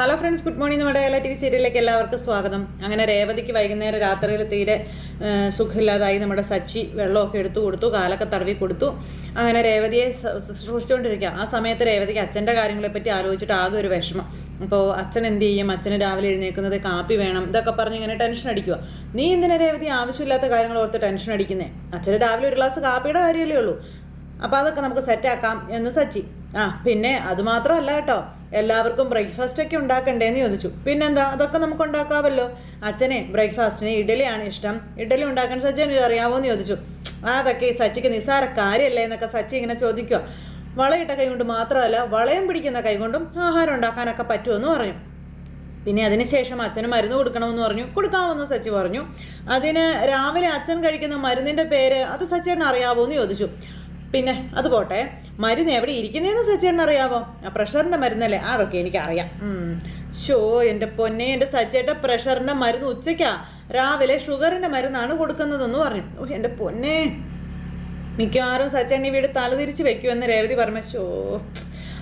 Hello friends good morning നമ്മുടെ എല്ലാ T V സീരിയലിലേക്ക് എല്ലാവർക്കും സ്വാഗതം. അങ്ങനെ രേവതിക്ക് വൈകുന്നേരം രാത്രിയിൽ തീരെ സുഖമില്ലാതായി നമ്മുടെ സച്ചി വെള്ളമൊക്കെ എടുത്തു കൊടുത്തു കാലൊക്കെ തടവി കൊടുത്തു. അങ്ങനെ രേവതിയെ ശുശ്രൂഷിച്ചുകൊണ്ടിരിക്കുക. ആ സമയത്ത് രേവതിക്ക് അച്ഛന്റെ കാര്യങ്ങളെപ്പറ്റി ആലോചിച്ചിട്ട് ആകെ ഒരു വിഷമം. അപ്പോൾ അച്ഛൻ എന്ത് ചെയ്യും? അച്ഛന് രാവിലെ എഴുന്നേൽക്കുന്നത് കാപ്പി വേണം. ഇതൊക്കെ പറഞ്ഞ് ഇങ്ങനെ ടെൻഷൻ അടിക്കുക. നീ എന്തിനാ രേവതി ആവശ്യമില്ലാത്ത കാര്യങ്ങൾ ഓർത്ത് ടെൻഷൻ അടിക്കുന്നേ? അച്ഛന് രാവിലെ ഒരു ഗ്ലാസ് കാപ്പിയുടെ കാര്യമല്ലേ ഉള്ളൂ. അപ്പോൾ അതൊക്കെ നമുക്ക് സെറ്റാക്കാം എന്ന് സച്ചി. ആ പിന്നെ അത് മാത്രമല്ല കേട്ടോ. എല്ലാവർക്കും ബ്രേക്ക്ഫാസ്റ്റ് ഒക്കെ ഉണ്ടാക്കണ്ടേന്ന് ചോദിച്ചു. പിന്നെന്താ? അതൊക്കെ നമുക്ക് ഉണ്ടാക്കാമല്ലോ അച്ഛനെ ബ്രേക്ക്ഫാസ്റ്റിന് ഇഡലിയാണ് ഇഷ്ടം. ഇഡലി ഉണ്ടാക്കാൻ സച്ചിന് അറിയാവോ എന്ന് ചോദിച്ചു. "ആ, അതൊക്കെ സച്ചിക്ക് നിസ്സാര കാര്യമല്ലേ എന്നൊക്കെ സച്ചി ഇങ്ങനെ ചോദിക്കുക. വളയിട്ട കൈകൊണ്ട് മാത്രമല്ല വളയം പിടിക്കുന്ന കൈകൊണ്ടും ആഹാരം ഉണ്ടാക്കാനൊക്കെ പറ്റുമെന്ന് പറഞ്ഞു. പിന്നെ അതിനുശേഷം അച്ഛന് മരുന്ന് കൊടുക്കണമെന്ന് പറഞ്ഞു. കൊടുക്കാമെന്ന് സച്ചി പറഞ്ഞു. അതിന് രാവിലെ അച്ഛൻ കഴിക്കുന്ന മരുന്നിന്റെ പേര് അത് സച്ചേട്ടൻ അറിയാവോ എന്ന് ചോദിച്ചു. പിന്നെ അത് പോട്ടെ. മരുന്ന് എവിടെ ഇരിക്കുന്നതെന്ന് സച്ചേട്ടൻ അറിയാവോ? ആ പ്രഷറിന്റെ മരുന്നല്ലേ? അതൊക്കെ എനിക്കറിയാം. ഷോ എന്റെ പൊന്നെ എന്റെ സച്ചേട്ട പ്രഷറിന്റെ മരുന്ന് ഉച്ചയ്ക്കാ. രാവിലെ ഷുഗറിന്റെ മരുന്നാണ് കൊടുക്കുന്നതെന്ന് പറഞ്ഞു. ഓ എന്റെ പൊന്നെ. മിക്കവാറും സച്ചേട്ടൻ ഈ വീട് തലതിരിച്ച് വെക്കുമെന്ന് രേവതി പറഞ്ഞു. ഷോ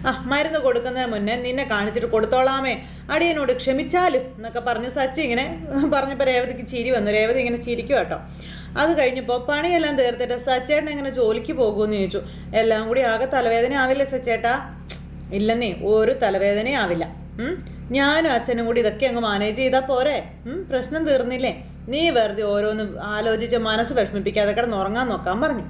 ആ മരുന്ന് കൊടുക്കുന്നതിന് മുന്നേ നിന്നെ കാണിച്ചിട്ട് കൊടുത്തോളാമേ. അടിയനോട് ക്ഷമിച്ചാലും എന്നൊക്കെ പറഞ്ഞ് സച്ചി ഇങ്ങനെ പറഞ്ഞപ്പോൾ രേവതിക്ക് ചിരി വന്നു. രേവതി ഇങ്ങനെ ചിരിക്കും കേട്ടോ. അത് കഴിഞ്ഞപ്പോൾ പണിയെല്ലാം തീർത്തിട്ട് സച്ചേട്ടൻ എങ്ങനെ ജോലിക്ക് പോകുമെന്ന് ചോദിച്ചു. എല്ലാം കൂടി ആകെ തലവേദന ആവില്ലേ സച്ചേട്ടാ? ഇല്ലെന്നേ ഒരു തലവേദനയും ആവില്ല? ഞാനും അച്ഛനും കൂടി ഇതൊക്കെ അങ്ങ് മാനേജ് ചെയ്താൽ പോരെ? പ്രശ്നം തീർന്നില്ലേ? നീ വെറുതെ ഓരോന്ന് ആലോചിച്ച് മനസ്സ് വിഷമിപ്പിക്കാതെ കിടന്ന് ഉറങ്ങാൻ നോക്കാൻ പറഞ്ഞു.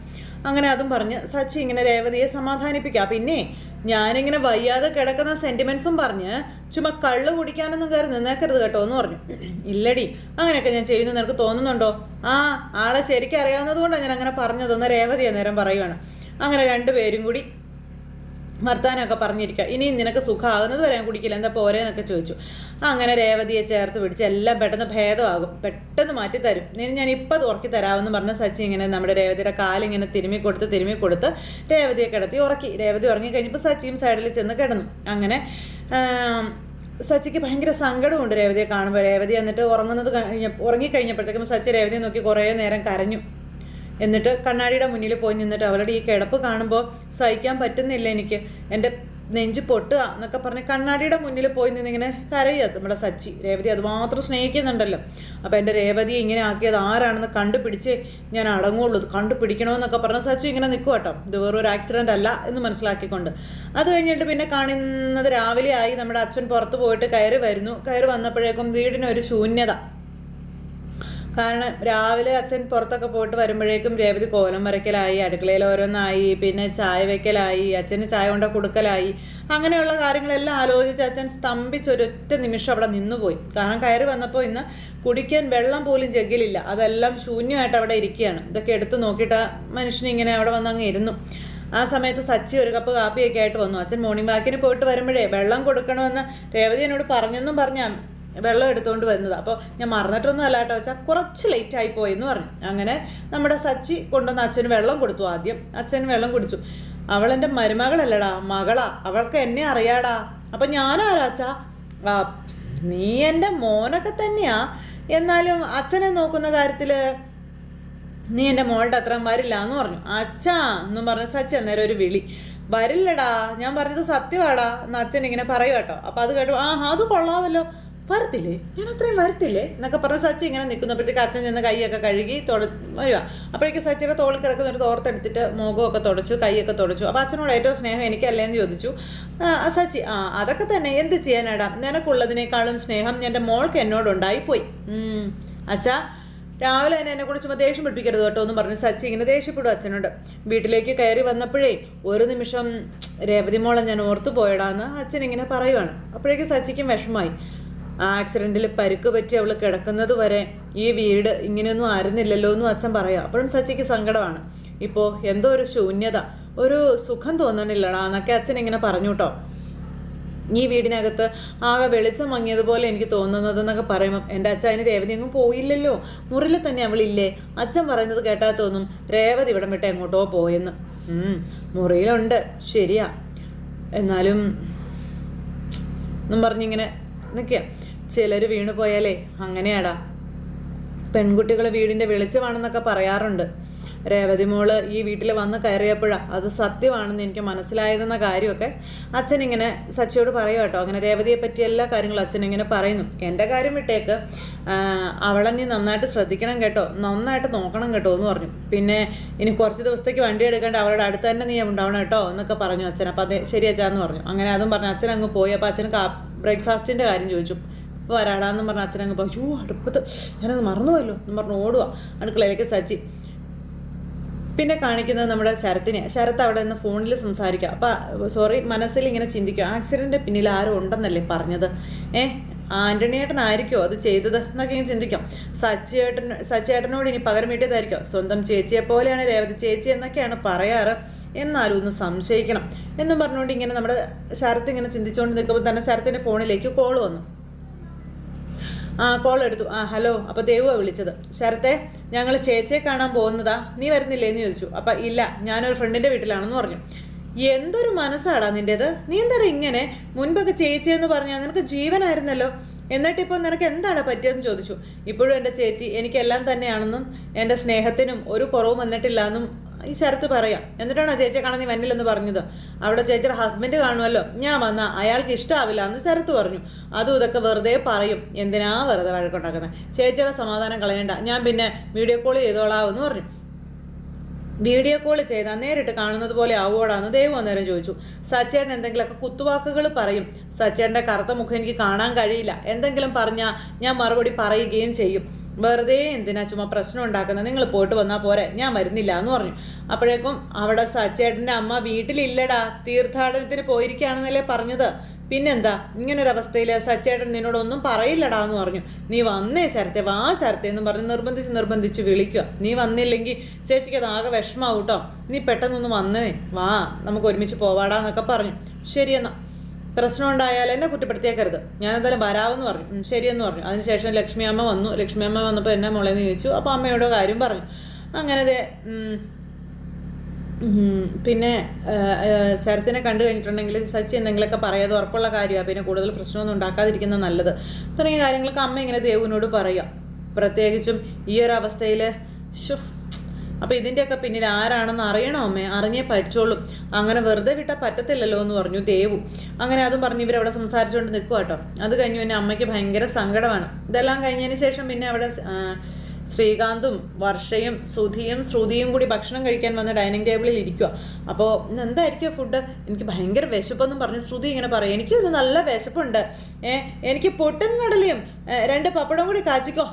അങ്ങനെ അതും പറഞ്ഞ് സച്ചി ഇങ്ങനെ രേവതിയെ സമാധാനിപ്പിക്കുക പിന്നെ ഞാനിങ്ങനെ വയ്യാതെ കിടക്കുന്ന സെന്റിമെന്റ്സും പറഞ്ഞ് ചുമ്മാ കള്ള് കുടിക്കാനൊന്നും കയറി നിന്നേക്കരുത് കേട്ടോ എന്ന് പറഞ്ഞു. ഇല്ലടി അങ്ങനെയൊക്കെ ഞാൻ ചെയ്യുന്നു. നിനക്ക് തോന്നുന്നുണ്ടോ? ആ ആളെ ശരിക്കും അറിയാവുന്നത് കൊണ്ടാണ് ഞാൻ അങ്ങനെ പറഞ്ഞതെന്ന് രേവതി അന്നേരം പറയുവാണ്. അങ്ങനെ രണ്ടുപേരും കൂടി വർത്താനമൊക്കെ പറഞ്ഞിരിക്കുക ഇനി നിനക്ക് സുഖമാകുന്നത് വരെ ഞാൻ കുടിക്കില്ല. എന്താ പോരേന്നൊക്കെ ചോദിച്ചു. അങ്ങനെ രേവതിയെ ചേർത്ത് പിടിച്ച് എല്ലാം പെട്ടെന്ന് ഭേദമാകും. പെട്ടെന്ന് മാറ്റി തരും. ഞാൻ ഇപ്പം ഉറക്കി തരാമെന്ന് പറഞ്ഞ സച്ചി ഇങ്ങനെ നമ്മുടെ രേവതിയുടെ കാലിങ്ങനെ തിരുമ്മി കൊടുത്ത് തിരുമ്മി കൊടുത്ത് രേവതിയെ കിടത്തി ഉറക്കി. രേവതി ഉറങ്ങി കഴിഞ്ഞപ്പോൾ സച്ചിയും സൈഡിൽ ചെന്ന് കിടന്നു. അങ്ങനെ സച്ചിക്ക് ഭയങ്കര സങ്കടമുണ്ട് രേവതിയെ കാണുമ്പോൾ. രേവതി എന്നിട്ട് ഉറങ്ങുന്നത് കഴിഞ്ഞ ഉറങ്ങിക്കഴിഞ്ഞപ്പോഴത്തേക്കും സച്ചി രേവതിയെ നോക്കി കുറേ നേരം കരഞ്ഞു. എന്നിട്ട് കണ്ണാടിയുടെ മുന്നിൽ പോയി നിന്നിട്ട് അവളുടെ ഈ കിടപ്പ് കാണുമ്പോൾ സഹിക്കാൻ പറ്റുന്നില്ല എനിക്ക്. എന്റെ നെഞ്ച് പൊട്ടുക എന്നൊക്കെ പറഞ്ഞ് കണ്ണാടിയുടെ മുന്നിൽ പോയി നിന്നിങ്ങനെ കരയുക. നമ്മുടെ സച്ചി രേവതി അതുമാത്രം സ്നേഹിക്കുന്നുണ്ടല്ലോ. അപ്പോൾ എന്റെ രേവതി ഇങ്ങനെ ആക്കിയത് ആരാണെന്ന് കണ്ടുപിടിച്ച് ഞാൻ അടങ്ങുള്ളൂ. കണ്ടുപിടിക്കണമെന്നൊക്കെ പറഞ്ഞ് സച്ചി ഇങ്ങനെ നിൽക്കുക കേട്ടോ ഇത് വേറൊരു ആക്സിഡന്റ് അല്ല എന്ന് മനസ്സിലാക്കിക്കൊണ്ട്. അത് കഴിഞ്ഞിട്ട് പിന്നെ കാണുന്നത് രാവിലെ ആയി. നമ്മുടെ അച്ഛൻ പുറത്ത് പോയിട്ട് കയറി വരുന്നു. കയറി വന്നപ്പോഴേക്കും വീടിനൊരു ശൂന്യത. കാരണം രാവിലെ അച്ഛൻ പുറത്തൊക്കെ പോയിട്ട് വരുമ്പോഴേക്കും രേവതി കോലം വരയ്ക്കലായി അടുക്കളയിൽ ഓരോന്നായി പിന്നെ ചായ വെക്കലായി അച്ഛന് ചായ കൊണ്ട കൊടുക്കലായി. അങ്ങനെയുള്ള കാര്യങ്ങളെല്ലാം ആലോചിച്ച് അച്ഛൻ സ്തംഭിച്ചൊരൊറ്റ നിമിഷം അവിടെ നിന്നുപോയി. കാരണം കയറി വന്നപ്പോൾ ഇന്ന് കുടിക്കാൻ വെള്ളം പോലും ജഗ്ഗിലില്ല. അതെല്ലാം ശൂന്യമായിട്ട് അവിടെ ഇരിക്കുകയാണ്. ഇതൊക്കെ എടുത്തു നോക്കിയിട്ട് ഇങ്ങനെ അവിടെ വന്ന് അങ്ങ് ഇരുന്നു. ആ സമയത്ത് സച്ചി ഒരു കപ്പ് കാപ്പിയൊക്കെ ആയിട്ട് വന്നു. അച്ഛൻ മോർണിംഗ് വാക്കിന് പോയിട്ട് വരുമ്പോഴേ വെള്ളം കൊടുക്കണമെന്ന് രേവതി എന്നോട് പറഞ്ഞെന്നും പറഞ്ഞാൽ വെള്ളം എടുത്തുകൊണ്ട് വരുന്നത്. അപ്പോൾ ഞാൻ മറന്നിട്ടൊന്നും അല്ല കേട്ടോ വെച്ചാൽ കുറച്ച് ലേറ്റ് ആയി പോയി എന്ന് പറഞ്ഞു. അങ്ങനെ നമ്മുടെ സച്ചി കൊണ്ടുവന്ന് അച്ഛന് വെള്ളം കൊടുത്തു ആദ്യം. അച്ഛൻ വെള്ളം കുടിച്ചു. അവൾ എന്റെ മരുമകളല്ലടാ മകളാ. അവൾക്ക് എന്നെ അറിയാടാ. അപ്പം ഞാനാരാച്ചാ നീ എന്റെ മോനൊക്കെ തന്നെയാ. എന്നാലും അച്ഛനെ നോക്കുന്ന കാര്യത്തിൽ നീ എന്റെ മോളുടെ അത്രയും വരില്ല എന്ന് പറഞ്ഞു. അച്ഛാ എന്നും പറഞ്ഞ സച്ചി അന്നേരം ഒരു വിളി. വരില്ലടാ. ഞാൻ പറഞ്ഞത് സത്യമാടാ എന്ന് അച്ഛൻ ഇങ്ങനെ പറയുക കേട്ടോ. അപ്പം അത് കേട്ടു ആ അത് കൊള്ളാമല്ലോ. വരത്തില്ലേ? ഞാൻ അത്രയും വരത്തില്ലേ? എന്നൊക്കെ പറഞ്ഞ സച്ചി ഇങ്ങനെ നിൽക്കുന്നപ്പോഴത്തേക്ക് അച്ഛൻ നിന്ന് കൈയൊക്കെ കഴുകി തുട വരിക. അപ്പോഴേക്ക് സച്ചിയുടെ തോളിൽ കിടക്കുന്ന ഒരു തോർത്തെടുത്തിട്ട് മുഖമൊക്കെ തുടച്ചു കൈയൊക്കെ തുടച്ചു. അപ്പോൾ അച്ഛനോട് ഏറ്റവും സ്നേഹം എനിക്കല്ലേ എന്ന് ചോദിച്ചു. സച്ചി ആ അതൊക്കെ തന്നെ. എന്ത് ചെയ്യാനാടാ? നിനക്കുള്ളതിനേക്കാളും സ്നേഹം എന്റെ മോൾക്ക് എന്നോടുണ്ടായിപ്പോയി പോയി. അച്ഛാ രാവിലെ തന്നെ എന്നെ കുറിച്ച് ദേഷ്യം പിടിപ്പിക്കരുത് കേട്ടോ എന്ന് പറഞ്ഞ് സച്ചി ഇങ്ങനെ ദേഷ്യപ്പെടും അച്ഛനോട്. വീട്ടിലേക്ക് കയറി വന്നപ്പോഴേ ഒരു നിമിഷം രേവതി മോളെ ഞാൻ ഓർത്തു പോയടാന്ന് അച്ഛൻ ഇങ്ങനെ പറയുവാണ്. അപ്പോഴേക്കും സച്ചിക്കും വിഷമമായി. ആ ആക്സിഡന്റിൽ പരുക്ക് പറ്റി അവൾ കിടക്കുന്നത് വരെ ഈ വീട് ഇങ്ങനെയൊന്നും ആയിരുന്നില്ലല്ലോ എന്നും അച്ഛൻ പറയാം അപ്പോഴും സച്ചിക്ക് സങ്കടമാണ്. ഇപ്പോൾ എന്തോ ഒരു ശൂന്യത ഒരു സുഖം തോന്നണില്ലടാ എന്നൊക്കെ അച്ഛൻ ഇങ്ങനെ പറഞ്ഞു കേട്ടോ. ഈ വീടിനകത്ത് ആകെ വെളിച്ചം മങ്ങിയതുപോലെ എനിക്ക് തോന്നുന്നതെന്നൊക്കെ പറയുമ്പം എന്റെ അച്ഛൻ അതിന് രേവതി അങ്ങ് പോയില്ലല്ലോ. മുറിയിൽ തന്നെ അവളില്ലേ? അച്ഛൻ പറയുന്നത് കേട്ടാൽ തോന്നും രേവതി ഇവിടം വിട്ട് എങ്ങോട്ടോ പോയെന്ന്. മുറിയിലുണ്ട്. ശരിയാ. എന്നാലും എന്നും പറഞ്ഞിങ്ങനെ നിൽക്കുക. ചിലർ വീണു പോയാലേ അങ്ങനെയാടാ. പെൺകുട്ടികൾ വീടിന്റെ വെളിച്ചമാണെന്നൊക്കെ പറയാറുണ്ട്. രേവതി മോൾ ഈ വീട്ടിൽ വന്ന് കയറിയപ്പോഴാണ് അത് സത്യമാണെന്ന് എനിക്ക് മനസ്സിലായതെന്ന കാര്യമൊക്കെ അച്ഛൻ ഇങ്ങനെ സച്ചിയോട് പറയുക കേട്ടോ. അങ്ങനെ രേവതിയെ പറ്റി എല്ലാ കാര്യങ്ങളും അച്ഛൻ ഇങ്ങനെ പറയുന്നു. എന്റെ കാര്യം വിട്ടേക്ക്. അവളെ നീ നന്നായിട്ട് ശ്രദ്ധിക്കണം കേട്ടോ. നന്നായിട്ട് നോക്കണം കേട്ടോ എന്ന് പറഞ്ഞു. പിന്നെ ഇനി കുറച്ച് ദിവസത്തേക്ക് വണ്ടി എടുക്കേണ്ട അവളുടെ അടുത്ത് തന്നെ നീ ഉണ്ടാവണം കേട്ടോ എന്നൊക്കെ പറഞ്ഞു അച്ഛൻ. അപ്പോൾ അത് ശരി അച്ഛാന്ന് പറഞ്ഞു. അങ്ങനെ അതും പറഞ്ഞു. അച്ഛൻ അങ്ങ് പോയി. അപ്പോൾ അച്ഛൻ ബ്രേക്ക്ഫാസ്റ്റിന്റെ കാര്യം ചോദിച്ചു. വരാടാന്ന് പറഞ്ഞ അച്ഛൻ അങ്ങ് പോയി. യോ അടുപ്പത്ത് ഞാനത് മറന്നുപോയല്ലോ. എന്ന് പറഞ്ഞു ഓടുക അടുക്കളയിലേക്ക് സച്ചി പിന്നെ കാണിക്കുന്നത് നമ്മുടെ ശരത്തിനെ. ശരത്ത് അവിടെ നിന്ന് ഫോണിൽ സംസാരിക്കുക അപ്പം സോറി മനസ്സിൽ ഇങ്ങനെ ചിന്തിക്കുക ആക്സിഡന്റ് പിന്നിൽ ആരും ഉണ്ടെന്നല്ലേ പറഞ്ഞത്. ഏ ആന്റണിയേട്ടനായിരിക്കോ അത് ചെയ്തത് എന്നൊക്കെ ഇങ്ങനെ ചിന്തിക്കാം. സച്ചിയേട്ടൻ സച്ചിയേട്ടനോട് ഇനി പകരം വീട്ടിയതായിരിക്കും? സ്വന്തം ചേച്ചിയെ പോലെയാണ് രേവതി ചേച്ചി എന്നൊക്കെയാണ് പറയാറ്. എന്നാലും ഒന്ന് സംശയിക്കണം. എന്നും പറഞ്ഞുകൊണ്ട് ഇങ്ങനെ നമ്മുടെ ശരത്ത് ഇങ്ങനെ ചിന്തിച്ചുകൊണ്ട് നിൽക്കുമ്പോൾ തന്നെ ശരത്തിന്റെ ഫോണിലേക്ക് കോൾ വന്നു. ആ കോൾ എടുത്തു. ആ ഹലോ അപ്പോൾ ദേവുവാ വിളിച്ചത്. ശരത്തെ ഞങ്ങൾ ചേച്ചിയെ കാണാൻ പോകുന്നതാ. നീ വരുന്നില്ലേ എന്ന് ചോദിച്ചു. അപ്പം ഇല്ല ഞാനൊരു ഫ്രണ്ടിന്റെ വീട്ടിലാണെന്ന് പറഞ്ഞു. എന്തൊരു മനസ്സാടാ നിന്റേത് നീ എന്താടാ ഇങ്ങനെ? മുൻപൊക്കെ ചേച്ചിയെന്ന് പറഞ്ഞാൽ നിനക്ക് ജീവനായിരുന്നല്ലോ. എന്നിട്ടിപ്പോൾ നിനക്ക് എന്താണ് പറ്റിയതെന്ന് ചോദിച്ചു. ഇപ്പോഴും എന്റെ ചേച്ചി എനിക്കെല്ലാം തന്നെയാണെന്നും എന്റെ സ്നേഹത്തിനും ഒരു കുറവും വന്നിട്ടില്ല എന്നും ഈ ശരത്ത് പറയാം. എന്നിട്ടാണോ ചേച്ചിയെ കാണാൻ നീ വന്നില്ലെന്ന് പറഞ്ഞത്? അവിടെ ചേച്ചിയുടെ ഹസ്ബൻഡ് കാണുമല്ലോ. ഞാൻ വന്ന അയാൾക്ക് ഇഷ്ടമാവില്ല എന്ന് ശരത്ത് പറഞ്ഞു. അതും ഇതൊക്കെ വെറുതെ പറയും. എന്തിനാ വെറുതെ വഴക്കുണ്ടാക്കുന്നത്? ചേച്ചിയുടെ സമാധാനം കളയണ്ട. ഞാൻ പിന്നെ വീഡിയോ കോൾ ചെയ്തോളാവെന്ന് പറഞ്ഞു. വീഡിയോ കോൾ ചെയ്താൽ നേരിട്ട് കാണുന്നത് പോലെ ആവുകയാണെന്ന് ദൈവം അന്നേരം ചോദിച്ചു. സച്ചേട്ടൻ എന്തെങ്കിലുമൊക്കെ കുത്തുവാക്കുകൾ പറയും. സച്ചേട്ടന്റെ കറുത്ത മുഖം എനിക്ക് കാണാൻ കഴിയില്ല. എന്തെങ്കിലും പറഞ്ഞാൽ ഞാൻ മറുപടി പറയുകയും ചെയ്യും. വെറുതെ എന്തിനാ ചുമ്മാ പ്രശ്നം ഉണ്ടാക്കുന്നത്? നിങ്ങൾ പോയിട്ട് വന്നാൽ പോരെ. ഞാൻ വരുന്നില്ല എന്ന് പറഞ്ഞു. അപ്പോഴേക്കും അവിടെ സച്ചേട്ടന്റെ അമ്മ വീട്ടിലില്ലടാ. തീർത്ഥാടനത്തിന് പോയിരിക്കുകയാണെന്നല്ലേ പറഞ്ഞത്. പിന്നെന്താ? ഇങ്ങനൊരവസ്ഥയിൽ സച്ചേട്ടൻ നിന്നോടൊന്നും പറയില്ലടാ എന്ന് പറഞ്ഞു. നീ വന്നേ ശരത്തെ വാ ശരത്തെ എന്ന് പറഞ്ഞ് നിർബന്ധിച്ച് നിർബന്ധിച്ച് വിളിക്കുക. നീ വന്നില്ലെങ്കിൽ ചേച്ചിക്ക് അത് ആകെ വിഷമാവും കേട്ടോ നീ പെട്ടെന്നൊന്ന് വന്നേ വാ നമുക്ക് ഒരുമിച്ച് പോവാടാ എന്നൊക്കെ പറഞ്ഞു ശരിയെന്നാ പ്രശ്നം ഉണ്ടായാൽ എന്നെ കുറ്റപ്പെടുത്തിയേക്കരുത്. ഞാനെന്തായാലും വരാമെന്ന് പറഞ്ഞു. ശരിയെന്ന് പറഞ്ഞു. അതിനുശേഷം ലക്ഷ്മി അമ്മ വന്നു. ലക്ഷ്മി അമ്മ വന്നപ്പോൾ എന്നെ മുളയെന്ന് ചോദിച്ചു. അപ്പോൾ അമ്മയോടോ കാര്യം പറഞ്ഞു. അങ്ങനെ പിന്നെ ശരത്തിനെ കണ്ടു കഴിഞ്ഞിട്ടുണ്ടെങ്കിൽ സച്ചി എന്തെങ്കിലുമൊക്കെ പറയാതെ ഉറപ്പുള്ള കാര്യമാണ് പിന്നെ കൂടുതൽ പ്രശ്നമൊന്നും ഉണ്ടാക്കാതിരിക്കുന്നത് നല്ലത്. തുടങ്ങിയ കാര്യങ്ങളൊക്കെ അമ്മ ഇങ്ങനെ ദേവുവിനോട് പറയാം. പ്രത്യേകിച്ചും ഈ ഒരു അവസ്ഥയിൽ ഷോ അപ്പോൾ ഇതിന്റെയൊക്കെ പിന്നിൽ ആരാണെന്ന് അറിയണോ അമ്മേ? അറിഞ്ഞേ പറ്റുള്ളൂ. അങ്ങനെ വെറുതെ വിട്ടാൽ പറ്റത്തില്ലല്ലോ എന്ന് പറഞ്ഞു ദേവു. അങ്ങനെ അതും പറഞ്ഞ് ഇവരവിടെ സംസാരിച്ചുകൊണ്ട് നിൽക്കുക കേട്ടോ. അത് കഴിഞ്ഞു പിന്നെ അമ്മയ്ക്ക് ഭയങ്കര സങ്കടമാണ്. ഇതെല്ലാം കഴിഞ്ഞതിന് ശേഷം പിന്നെ അവിടെ ശ്രീകാന്തും വർഷയും സുധിയും ശ്രുതിയും കൂടി ഭക്ഷണം കഴിക്കാൻ വന്ന് ഡൈനിങ് ടേബിളിൽ ഇരിക്കുക അപ്പോൾ എന്തായിരിക്കും ഫുഡ്? എനിക്ക് ഭയങ്കര വിശപ്പെന്നും പറഞ്ഞ് ശ്രുതി ഇങ്ങനെ പറയും എനിക്ക് ഇന്ന് നല്ല വിശപ്പുണ്ട്. ഏ എനിക്ക് പൊട്ടും കടലയും രണ്ട് പപ്പടം കൂടി കാച്ചിക്കോ.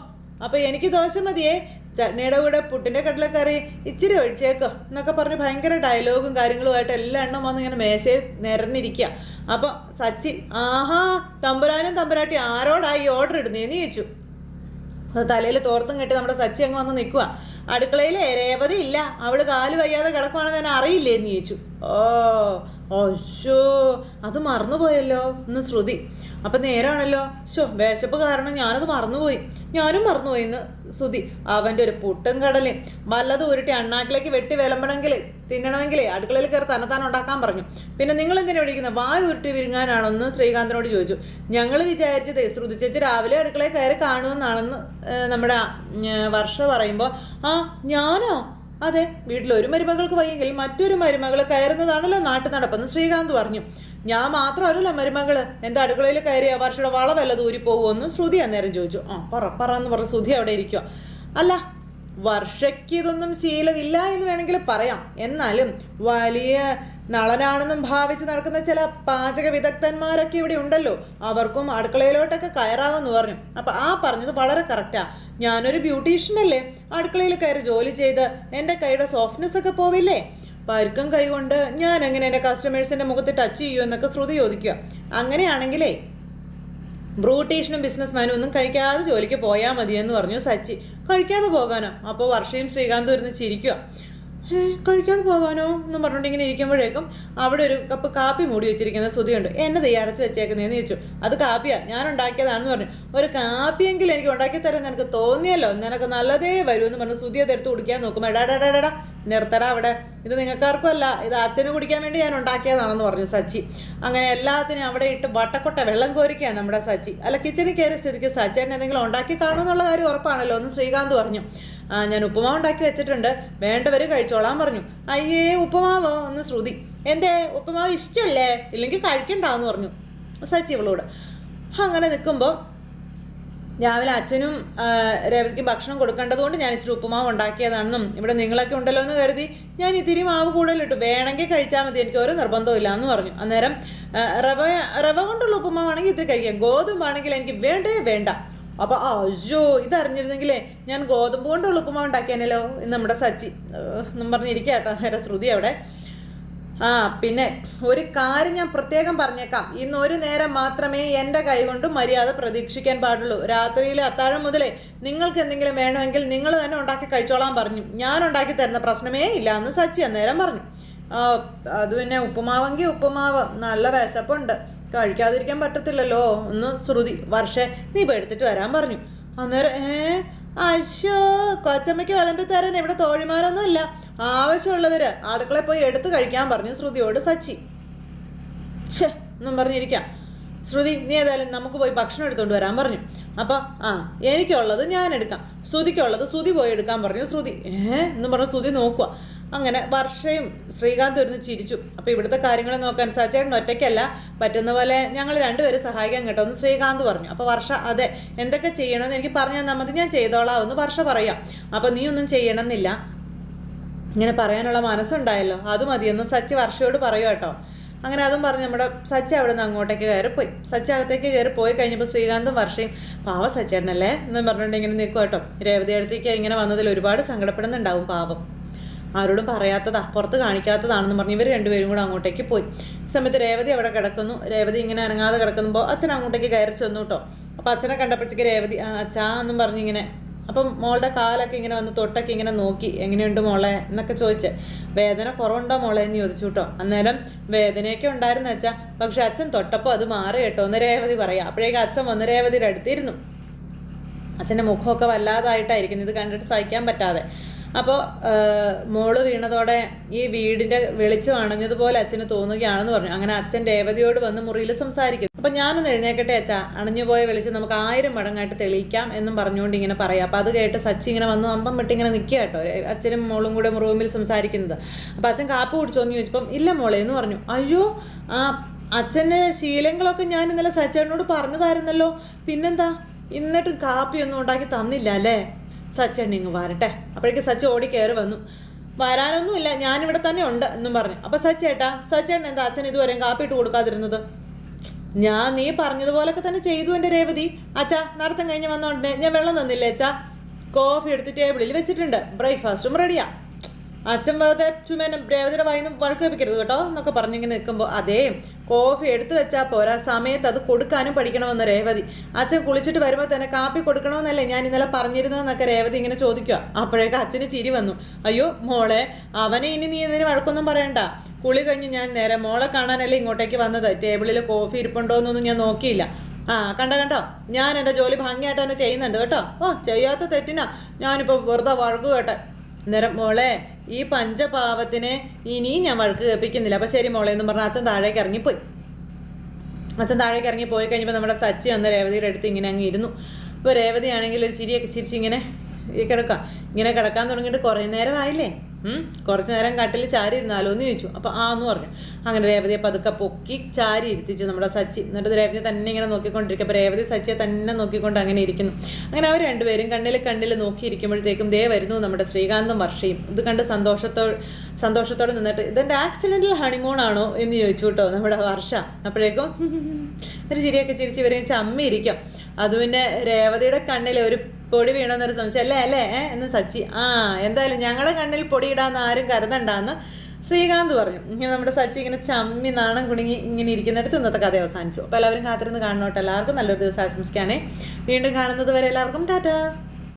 അപ്പോൾ എനിക്ക് ദോശ മതിയേ. ചട്നിയുടെ കൂടെ പുട്ടിന്റെ കടലക്കറി ഇച്ചിരി ഒഴിച്ചേക്കോ. എന്നൊക്കെ പറഞ്ഞ് ഭയങ്കര ഡയലോഗും കാര്യങ്ങളുമായിട്ട് എല്ലാ എണ്ണം വന്ന് ഇങ്ങനെ മേശയിൽ നിരന്നിരിക്കുക അപ്പോൾ സച്ചി ആഹാ തമ്പുരാനും തമ്പുരാട്ടി ആരോടാ ഈ ഓർഡർ ഇടുന്നേന്ന് ചോദിച്ചു. തലയിൽ തോർത്തും കെട്ടി നമ്മുടെ സച്ചി അങ്ങ് വന്ന് നിൽക്കുക അടുക്കളയിൽ രേവതി ഇല്ല. അവൾ കാൽ വയ്യാതെ കിടക്കുവാണെന്ന് ഞാൻ അറിയില്ലേ എന്ന് ചോദിച്ചു. ഓ ഓശോ അത് മറന്നുപോയല്ലോ. എന്ന് ശ്രുതി. അപ്പം നേരാണല്ലോ. ശോ വിശപ്പ് കാരണം ഞാനത് മറന്നുപോയി. ഞാനും മറന്നുപോയി എന്ന് ശ്രുതി അവന്റെ ഒരു പുട്ടും കടലും വല്ലത് ഉരുട്ടി അണ്ണാക്കിലേക്ക് വെട്ടി വിളമ്പണമെങ്കിൽ തിന്നണമെങ്കിൽ അടുക്കളയിൽ കയറി തന്നെത്താൻ ഉണ്ടാക്കാൻ പറഞ്ഞു. പിന്നെ നിങ്ങൾ എന്തിനാ വിളിക്കുന്നത് വായ ഉരുട്ടി വിരുങ്ങാനാണെന്ന് ശ്രീകാന്തിനോട് ചോദിച്ചു. ഞങ്ങൾ വിചാരിച്ചത് ശ്രുതി രാവിലെ അടുക്കളയിൽ കയറി കാണുമെന്നാണെന്ന് നമ്മുടെ വർഷ പറയുമ്പോൾ ആ ഞാനോ? അതെ വീട്ടിൽ ഒരു മരുമകൾക്ക് വയ്യെങ്കിൽ മറ്റൊരു മരുമകൾ കയറുന്നതാണല്ലോ നാട്ടു നടപ്പെന്ന് ശ്രീകാന്ത് പറഞ്ഞു. ഞാൻ മാത്രമല്ലല്ലോ മരുമകൾ. എന്താ അടുക്കളയിൽ കയറിയ വർഷയുടെ വളവല്ല ദൂരി പോകുമെന്ന് ശ്രുതി അന്നേരം ചോദിച്ചു. ആ പറ പറ എന്ന് പറഞ്ഞ ശ്രുതി അവിടെ ഇരിക്കുക അല്ല വർഷയ്ക്ക് ഇതൊന്നും ശീലമില്ല എന്ന് വേണമെങ്കിൽ പറയാം. എന്നാലും വലിയ നളനാണെന്നും ഭാവിച്ച് നടക്കുന്ന ചില പാചക വിദഗ്ധന്മാരൊക്കെ ഇവിടെ ഉണ്ടല്ലോ. അവർക്കും അടുക്കളയിലോട്ടൊക്കെ കയറാമെന്ന് പറഞ്ഞു. അപ്പൊ ആ പറഞ്ഞത് വളരെ കറക്റ്റാ ഞാനൊരു ബ്യൂട്ടീഷ്യൻ അല്ലേ? അടുക്കളയിൽ കയറി ജോലി ചെയ്ത് എന്റെ കൈയുടെ സോഫ്റ്റ്നെസ് ഒക്കെ പോവില്ലേ? പരുക്കം കൈകൊണ്ട് ഞാൻ എങ്ങനെ എന്റെ കസ്റ്റമേഴ്സിന്റെ മുഖത്ത് ടച്ച് ചെയ്യൂ എന്നൊക്കെ ശ്രുതി ചോദിക്കുക. അങ്ങനെയാണെങ്കിലേ ബ്രൂട്ടീഷനും ബിസിനസ്മാനും ഒന്നും കഴിക്കാതെ ജോലിക്ക് പോയാൽ മതിയെന്ന് പറഞ്ഞു സച്ചി. കഴിക്കാതെ പോകാനോ? അപ്പോൾ വർഷയും ശ്രീകാന്തും ഇരുന്ന് ചിരിക്കുക കഴിക്കാതെ പോവാനോ എന്നും പറഞ്ഞുകൊണ്ട് ഇങ്ങനെ ഇരിക്കുമ്പോഴേക്കും അവിടെ ഒരു കപ്പ് കാപ്പി മൂടി വെച്ചിരിക്കുന്ന ശ്രുതിയുണ്ട്. എന്നെ അടച്ച് വെച്ചേക്കുന്നതെന്ന് ചോദിച്ചു. അത് കാപ്പിയാ? ഞാൻ ഉണ്ടാക്കിയതാണെന്ന് പറഞ്ഞു. ഒരു കാപ്പിയെങ്കിലും എനിക്ക് ഉണ്ടാക്കി തരാൻ നിനക്ക് തോന്നിയല്ലോ? നിനക്ക് നല്ലതേ വരൂ എന്ന് പറഞ്ഞു ശ്രുതി അത് എടുത്ത് കുടിക്കാൻ നോക്കുമ്പോൾ എടാ എടാ എടാ നിർത്തടാ അവിടെ. ഇത് നിങ്ങൾക്കാർക്കും അല്ല. ഇത് അച്ഛന് കുടിക്കാൻ വേണ്ടി ഞാൻ ഉണ്ടാക്കിയതാണെന്ന് പറഞ്ഞു സച്ചി. അങ്ങനെ എല്ലാത്തിനും അവിടെ ഇട്ട് വട്ടക്കൊട്ട വെള്ളം കോരിക്കുക നമ്മുടെ സച്ചി. അല്ല കിച്ചണിൽ കയറി സ്ഥിതിക്ക് സച്ചേട്ടൻ എന്തെങ്കിലും ഉണ്ടാക്കി കാണുമെന്നുള്ള കാര്യം ഉറപ്പാണല്ലോ എന്ന് ശ്രീകാന്ത് പറഞ്ഞു. ഞാൻ ഉപ്പുമാവ് ഉണ്ടാക്കി വെച്ചിട്ടുണ്ട്. വേണ്ടവർ കഴിച്ചോളാൻ പറഞ്ഞു. അയ്യേ ഉപ്പുമാവ്? ഒന്ന് ശ്രുതി. എന്തേ ഉപ്പുമാവ് ഇഷ്ടമല്ലേ ഇല്ലെങ്കിൽ കഴിക്കണ്ടാന്ന് പറഞ്ഞു. സച്ചി ഇവളോട്. അങ്ങനെ നിൽക്കുമ്പോൾ രാവിലെ അച്ഛനും ആ, രേവതിക്ക് ഭക്ഷണം കൊടുക്കേണ്ടതുകൊണ്ട് ഞാൻ ഇച്ചിരി ഉപ്പുമാവ് ഉണ്ടാക്കിയതാണെന്നും ഇവിടെ നിങ്ങളൊക്കെ ഉണ്ടല്ലോ എന്ന് കരുതി ഞാൻ ഇത്തിരി മാവ് കൂടുതലിട്ടു വേണമെങ്കിൽ കഴിച്ചാൽ മതി എനിക്ക് ഒരു നിർബന്ധവും ഇല്ല എന്ന് പറഞ്ഞു. അന്നേരം ആ, റവ റവ കൊണ്ടുള്ള ഉപ്പുമാവാണെങ്കിൽ ഇത്തിരി കഴിക്കാം. ഗോതമ്പാണെങ്കിൽ എനിക്ക് വേണ്ടേ വേണ്ട. അപ്പോൾ അയ്യോ ഇതറിഞ്ഞിരുന്നെങ്കിലേ ഞാൻ ഗോതമ്പ് കൊണ്ടുള്ള ഉപ്പുമാവ് ഉണ്ടാക്കിയാനല്ലോ നമ്മുടെ സച്ചി എന്നും പറഞ്ഞിരിക്കുക കേട്ടോ നേരെ ശ്രുതി അവിടെ. ആ പിന്നെ ഒരു കാര്യം ഞാൻ പ്രത്യേകം പറഞ്ഞേക്കാം. ഇന്ന് ഒരു നേരം മാത്രമേ എന്റെ കൈകൊണ്ട് മര്യാദ പ്രതീക്ഷിക്കാൻ പാടുള്ളൂ. രാത്രിയിലെ അത്താഴം മുതലേ നിങ്ങൾക്ക് എന്തെങ്കിലും വേണമെങ്കിൽ നിങ്ങൾ തന്നെ ഉണ്ടാക്കി കഴിച്ചോളാൻ പറഞ്ഞു. ഞാൻ ഉണ്ടാക്കി തരുന്ന പ്രശ്നമേ ഇല്ല എന്ന് സച്ചി അന്നേരം പറഞ്ഞു. അത് പിന്നെ ഉപ്പുമാവെങ്കിൽ ഉപ്പുമാവ് നല്ല വിശപ്പുണ്ട്. കഴിക്കാതിരിക്കാൻ പറ്റത്തില്ലല്ലോ. ഒന്ന് ശ്രുതി വർഷേ നീ എടുത്തിട്ട് വരാൻ പറഞ്ഞു. അന്നേരം ഏ അശോ കൊച്ചമ്മയ്ക്ക് വിളമ്പി തരാൻ ഇവിടെ തോഴിമാരൊന്നും ഇല്ല. ആവശ്യമുള്ളവര് അടുക്കളയിൽ പോയി എടുത്ത് കഴിക്കാൻ പറഞ്ഞു ശ്രുതിയോട് സച്ചി. ഛേ എന്നും പറഞ്ഞിരിക്കാം. ശ്രുതി നീ ഏതായാലും നമുക്ക് പോയി ഭക്ഷണം എടുത്തുകൊണ്ട് വരാൻ പറഞ്ഞു. അപ്പോൾ ആ എനിക്കുള്ളത് ഞാൻ എടുക്കാം. ശ്രുതിക്കുള്ളത് ശ്രുതി പോയി എടുക്കാൻ പറഞ്ഞു. ശ്രുതി ഏഹ് എന്നും പറഞ്ഞു ശ്രുതി നോക്കുക അങ്ങനെ വർഷയും ശ്രീകാന്ത് ഒരുന്ന് ചിരിച്ചു. അപ്പോൾ ഇവിടുത്തെ കാര്യങ്ങൾ നോക്കാൻ സച്ചേട്ടൻ ഒറ്റയ്ക്കല്ല പറ്റുന്ന പോലെ ഞങ്ങൾ രണ്ടുപേരും സഹായിക്കാൻ കേട്ടോ എന്ന് ശ്രീകാന്ത് പറഞ്ഞു. അപ്പോൾ വർഷ അതെ എന്തൊക്കെ ചെയ്യണമെന്ന് എനിക്ക് പറഞ്ഞു തന്നാൽ മതി ഞാൻ ചെയ്തോളാം എന്ന് വർഷ പറയാം. അപ്പോൾ നീ ഒന്നും ചെയ്യണമെന്നില്ല. ഇങ്ങനെ പറയാനുള്ള മനസ്സുണ്ടായല്ലോ അത് മതിയെന്ന് സച്ചി വർഷയോട് പറയൂ കേട്ടോ. അങ്ങനെ അതും പറഞ്ഞ് നമ്മുടെ സച്ച അവിടെ നിന്ന് അങ്ങോട്ടേക്ക് കയറി പോയി സച്ചി അകത്തേക്ക് കയറി പോയി കഴിഞ്ഞപ്പോൾ ശ്രീകാന്തും വർഷയും പാവ സച്ചേട്ടനല്ലേ? എന്ന് പറഞ്ഞിട്ടുണ്ടെങ്കിൽ നിൽക്കും കേട്ടോ. രേവതി അടുത്തേക്ക് ഇങ്ങനെ വന്നതിൽ ഒരുപാട് സങ്കടപ്പെടുന്നുണ്ടാവും പാവം. ആരോടും പറയാത്തത് അപ്പുറത്ത് കാണിക്കാത്തതാണെന്ന് പറഞ്ഞ് ഇവർ രണ്ടുപേരും കൂടെ അങ്ങോട്ടേക്ക് പോയി. സമയത്ത് രേവതി അവിടെ കിടക്കുന്നു. രേവതി ഇങ്ങനെ അനങ്ങാതെ കിടക്കുമ്പോൾ അച്ഛൻ അങ്ങോട്ടേക്ക് കയറി ചെന്നു കേട്ടോ. അപ്പോൾ അച്ഛനെ കണ്ടപ്പോഴത്തേക്ക് രേവതി അച്ഛാ എന്നും പറഞ്ഞിങ്ങനെ അപ്പം മോളുടെ കാലൊക്കെ ഇങ്ങനെ വന്ന് തൊട്ടൊക്കെ ഇങ്ങനെ നോക്കി എങ്ങനെയുണ്ട് മോളെ? എന്നൊക്കെ ചോദിച്ച് വേദന കുറവുണ്ടോ മോളെ? എന്ന് ചോദിച്ചു കേട്ടോ. അന്നേരം വേദനയൊക്കെ ഉണ്ടായിരുന്നു അച്ഛാ പക്ഷെ അച്ഛൻ തൊട്ടപ്പോൾ അത് മാറി കേട്ടോ എന്ന് രേവതി പറയാം. അപ്പോഴേക്കും അച്ഛൻ വന്ന് രേവതിയുടെ അടുത്തിരുന്നു അച്ഛന്റെ മുഖമൊക്കെ വല്ലാതായിട്ടായിരിക്കും ഇത് കണ്ടിട്ട് സഹിക്കാൻ പറ്റാതെ. അപ്പോൾ മോൾ വീണതോടെ ഈ വീടിന്റെ വെളിച്ചം അണഞ്ഞതുപോലെ അച്ഛന് തോന്നുകയാണെന്ന് പറഞ്ഞു. അങ്ങനെ അച്ഛൻ രേവതിയോട് വന്ന് മുറിയിൽ സംസാരിക്കുന്നു. അപ്പം ഞാനൊന്ന് എഴുന്നേക്കട്ടെ അച്ഛാ. അണഞ്ഞുപോയ വെളിച്ചം നമുക്ക് ആയിരം മടങ്ങായിട്ട് തെളിയിക്കാം എന്നും പറഞ്ഞുകൊണ്ട് ഇങ്ങനെ പറയാം. അപ്പോൾ അത് കേട്ട് സച്ചി ഇങ്ങനെ വന്ന് അമ്പം വിട്ട് ഇങ്ങനെ നിൽക്കുക കേട്ടോ. അച്ഛനും മോളും കൂടെ റൂമിൽ സംസാരിക്കുന്നത്. അപ്പോൾ അച്ഛൻ കാപ്പ് കുടിച്ചോന്ന് ചോദിച്ചപ്പം ഇല്ല മോളെ എന്ന് പറഞ്ഞു. അയ്യോ ആ അച്ഛന്റെ ശീലങ്ങളൊക്കെ ഞാൻ ഇന്നലെ സച്ചേട്ടനോട് പറഞ്ഞതായിരുന്നല്ലോ. പിന്നെന്താ? എന്നിട്ടും കാപ്പിയൊന്നും ഉണ്ടാക്കി തന്നില്ല അല്ലേ? സച്ചേട്ടൻ ഇങ്ങ് വരട്ടെ. അപ്പോഴേക്ക് സച്ച് ഓടി കയറി വന്നു. വരാനൊന്നുമില്ല ഞാനിവിടെ തന്നെ ഉണ്ട് എന്നും പറഞ്ഞു. അപ്പം സച്ചേട്ടാ സച്ചേട്ടൻ എന്താ അച്ഛൻ ഇതുവരെയും കാപ്പി ഇട്ട് കൊടുക്കാതിരുന്നത്? ഞാൻ നീ പറഞ്ഞതുപോലൊക്കെ തന്നെ ചെയ്തു എന്റെ രേവതി. അച്ഛാ നടത്തം കഴിഞ്ഞ് വന്നോണ്ടേ ഞാൻ വെള്ളം തന്നില്ലേ അച്ഛാ? കോഫി എടുത്ത് ടേബിളിൽ വെച്ചിട്ടുണ്ട്. ബ്രേക്ക്ഫാസ്റ്റും റെഡിയാ. അച്ഛൻ വെറുതെ ചുമേനെ രേവതിയുടെ വായിന്ന് വഴക്ക് വെപ്പിക്കരുത് കേട്ടോ എന്നൊക്കെ പറഞ്ഞിങ്ങനെ നിൽക്കുമ്പോൾ അതേ കോഫി എടുത്തു വെച്ചാൽ പോരാ. സമയത്ത് അത് കൊടുക്കാനും പഠിക്കണമെന്ന് രേവതി. അച്ഛൻ കുളിച്ചിട്ട് വരുമ്പോൾ തന്നെ കാപ്പി കൊടുക്കണമെന്നല്ലേ ഞാൻ ഇന്നലെ പറഞ്ഞിരുന്നതെന്നൊക്കെ രേവതി ഇങ്ങനെ ചോദിക്കുക അപ്പോഴേക്ക് അച്ഛന് ചിരി വന്നു. അയ്യോ മോളെ അവനെ ഇനി നീ ഇതിന് വഴക്കൊന്നും പറയണ്ട. കുളി കഴിഞ്ഞ് ഞാൻ നേരെ മോളെ കാണാനല്ലേ ഇങ്ങോട്ടേക്ക് വന്നത്. ടേബിളിൽ കോഫി ഇരിപ്പുണ്ടോ എന്നൊന്നും ഞാൻ നോക്കിയില്ല. ആ കണ്ട കണ്ടോ? ഞാൻ എന്റെ ജോലി ഭംഗിയായിട്ട് തന്നെ ചെയ്യുന്നുണ്ട് കേട്ടോ. ഓ ചെയ്യാത്ത തെറ്റിനാ. ഞാനിപ്പോൾ വെറുതെ വഴക്ക് കേട്ടെ. അന്നേരം മോളെ ഈ പഞ്ചപാവത്തിനെ ഇനിയും ഞാൻ വഴക്ക് കേൾപ്പിക്കുന്നില്ല. അപ്പം ശരി മോളെ എന്ന് പറഞ്ഞാൽ അച്ഛൻ താഴേക്ക് ഇറങ്ങിപ്പോയി. അച്ഛൻ താഴേക്ക് ഇറങ്ങി പോയി കഴിഞ്ഞപ്പോൾ നമ്മുടെ സച്ചി വന്ന് രേവതിയുടെ അടുത്ത് ഇങ്ങനെ അങ്ങ് ഇരുന്നു. അപ്പോൾ രേവതിയാണെങ്കിൽ ഒരു ചിരിയൊക്കെ ചിരിച്ച് ഇങ്ങനെ കിടക്കാം. ഇങ്ങനെ കിടക്കാൻ തുടങ്ങിയിട്ട് കുറേ നേരമായില്ലേ? കുറച്ച് നേരം കട്ടിൽ ചാരി ഇരുന്നാലോ എന്ന് ചോദിച്ചു. അപ്പോൾ ആ എന്ന് പറഞ്ഞു. അങ്ങനെ രേവതിയെ പതുക്കെ പൊക്കി ചാരി ഇരുത്തിച്ചു നമ്മുടെ സച്ചി. എന്നിട്ട് രേവതി തന്നെ ഇങ്ങനെ നോക്കിക്കൊണ്ടിരിക്കും അപ്പോൾ രേവതി സച്ചിയെ തന്നെ നോക്കിക്കൊണ്ട് അങ്ങനെ ഇരിക്കുന്നു. അങ്ങനെ അവർ രണ്ടുപേരും കണ്ണിൽ കണ്ണിൽ നോക്കിയിരിക്കുമ്പോഴത്തേക്കും ദേ വരുന്നു നമ്മുടെ ശ്രീകാന്തും വർഷയും. ഇത് കണ്ട് സന്തോഷത്തോടെ സന്തോഷത്തോടെ നിന്നിട്ട് ഇതെന്റെ ആക്സിഡന്റൽ ഹണിമൂൺ ആണോ? എന്ന് ചോദിച്ചു കേട്ടോ നമ്മുടെ വർഷ. അപ്പോഴേക്കും ഒരു ചിരിയൊക്കെ ചിരിച്ച് ഇവരെയും ചമ്മിയിരിക്കും. അത് പിന്നെ രേവതിയുടെ കണ്ണിൽ ഒരു പൊടി വീണമെന്നൊരു സംശയം. അല്ലേ അല്ലേ? എന്ന് സച്ചി. ആ എന്തായാലും ഞങ്ങളുടെ കണ്ണിൽ പൊടി പൊടിയിടാന്ന് ആരും കരുതണ്ടെന്ന് ശ്രീകാന്ത് പറഞ്ഞു. ഇങ്ങനെ നമ്മുടെ സച്ചി ഇങ്ങനെ ചമ്മി നാണം കുണുങ്ങി ഇങ്ങനെ ഇരിക്കുന്നിടത്ത് ഇന്നത്തെ കഥ അവസാനിച്ചു. അപ്പോൾ എല്ലാവരും കാത്തിരുന്ന് കാണണോട്ടെ. എല്ലാവർക്കും നല്ലൊരു ദിവസം ആശംസിക്കുകയാണേ. വീണ്ടും കാണുന്നത് വരെ എല്ലാവർക്കും ടാറ്റാ.